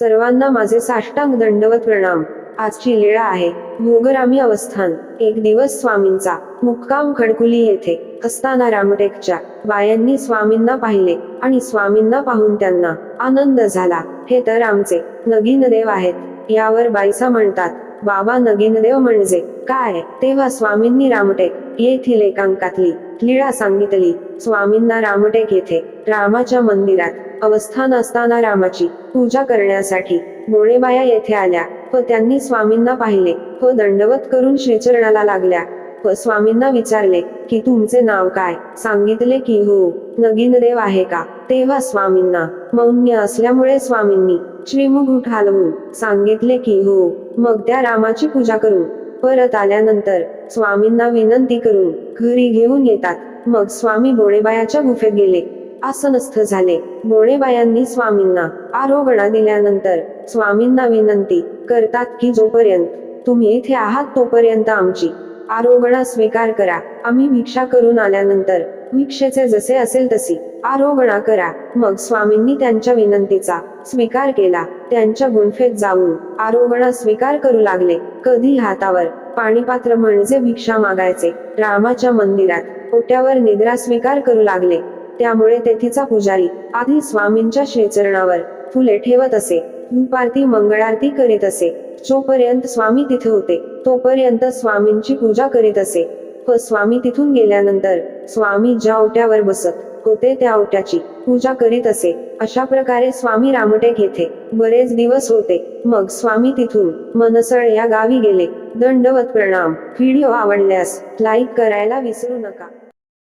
सर्वांना माझे साष्टांग दंडवत प्रणाम. आजची लीळा आहे. मोगरामी अवस्थान. एक दिवस स्वामींचा. मुक्काम खडकुली येथे. असताना रामटेकच्या. बायांनी स्वामींना पाहिले आणि स्वामींना पाहून त्यांना आनंद झाला. हे तर आमचे नगीन देव आहेत. यावर बाईसा म्हणतात. बाबा नगीनदेव म्हणजे काय? तेव्हा स्वामींनी रामटेक येथील एकांकातली लीळा सांगितली. स्वामींना रामटेक येथे रामाच्या मंदिरात अवस्थान असताना रामाची पूजा करण्यासाठी गोळेबाया येथे आल्या. व त्यांनी स्वामींना पाहिले व दंडवत करून श्रीचरणाला लागल्या. व स्वामींना विचारले की तुमचे नाव काय? सांगितले की हो नगीनदेव आहे का? तेव्हा स्वामींना मौन्य असल्यामुळे स्वामींनी श्रीमुख हलवून सांगितले की हो मग त्या रामाची पूजा करून परत आल्यानंतर स्वामींना विनंती करून घरी घेऊन येतात. मग स्वामी बोळेबायाच्या गुफेत गेले. आसनस्थ झाले. बोळेबायांनी स्वामींना आरोगणा दिल्यानंतर स्वामींना विनंती करतात की जोपर्यंत तुम्ही इथे आहात तोपर्यंत आमची आरोगणा स्वीकार करा. आम्ही भिक्षा करून आल्यानंतर भिक्षेचे जसे असेल तशी आरोगणा करा. मग स्वामींनी त्यांच्या विनंतीचा स्वीकार केला. त्यांच्या गुंफेत जाऊन आरोगणा स्वीकार करू लागले. कधी हातावर पाणीपात्र म्हणजे भिक्षा मागायचे. रामाच्या मंदिरात ओट्यावर निद्रा स्वीकार करू लागले. त्यामुळे तेथीचा पुजारी आधी स्वामींच्या श्रीचरणावर फुले ठेवत असे. दुपारती मंगळारती करीत असे. जोपर्यंत स्वामी तिथे होते तोपर्यंत स्वामींची पूजा करीत असे. व स्वामी तिथून गेल्यानंतर स्वामी ज्या ओट्यावर बसत होते त्या ओट्याची पूजा करीत असे. अशा प्रकारे स्वामी रामटेक येथे बरेच दिवस होते. मग स्वामी तिथून मनसळ या गावी गेले. दंडवत प्रणाम. व्हिडिओ आवडल्यास लाईक करायला विसरू नका.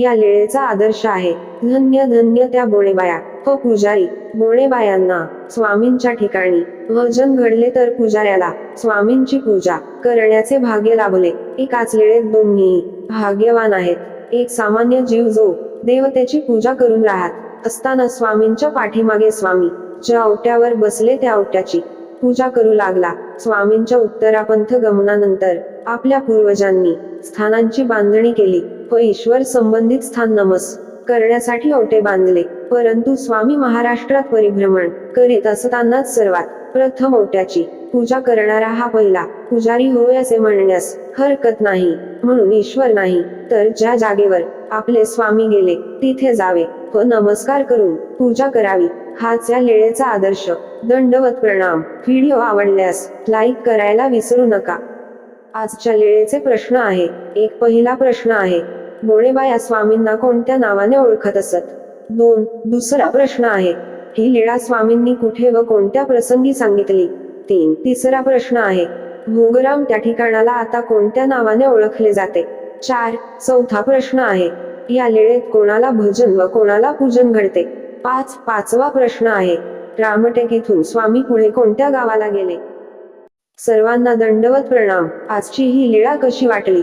या लेळेचा आदर्श आहे. धन्य धन्य त्या बोळेबाया. व पुजारी. बोळेबायांना स्वामींच्या ठिकाणी भजन घडले तर पुजाऱ्याला स्वामींची पूजा करण्याचे भाग्य लाभले. एकाच लेळेत दोन्ही भाग्यवान आहेत. एक सामान्य जीव जो देवतेची पूजा करून राहत असताना स्वामींच्या पाठीमागे स्वामी ज्या ओट्यावर बसले त्या ओट्याची पूजा करू लागला. स्वामींच्या उत्तरापंथ गमनानंतर आपल्या पूर्वजांनी स्थानांची बांधणी केली. व ईश्वर संबंधित स्थान नमस करण्यासाठी ओटे बांधले. परंतु स्वामी महाराष्ट्रात परिभ्रमण करीत असतानाच सर्वात प्रथम ओट्याची पूजा करणारा हा पहिला पुजारी होय असे म्हणण्यास हरकत नाही. म्हणून ईश्वर नाही तर ज्या जागेवर आपले स्वामी गेले तिथे जावे व नमस्कार करून पूजा करावी. हाच या लेळेचा आदर्श दंडवत प्रणाम. व्हिडिओ आवडल्यास लाईक करायला विसरू नका. आजच्या लेळेचे प्रश्न आहे. एक पहिला प्रश्न आहे. गोळेबाया स्वामींना कोणत्या नावाने ओळखत असत? दोन दुसरा प्रश्न आहे. ही लीळा स्वामींनी कुठे व कोणत्या प्रसंगी सांगितली? तीन तिसरा प्रश्न आहे. भोगराम त्या ठिकाणाला आता कोणत्या नावाने ओळखले जाते? चार चौथा प्रश्न आहे. या लीळेत कोणाला भजन व कोणाला पूजन घडते? पाच पाचवा प्रश्न आहे. रामटेकेथून स्वामी पुढे कोणत्या गावाला गेले? सर्वांना दंडवत प्रणाम. आजची ही लीळा कशी वाटली?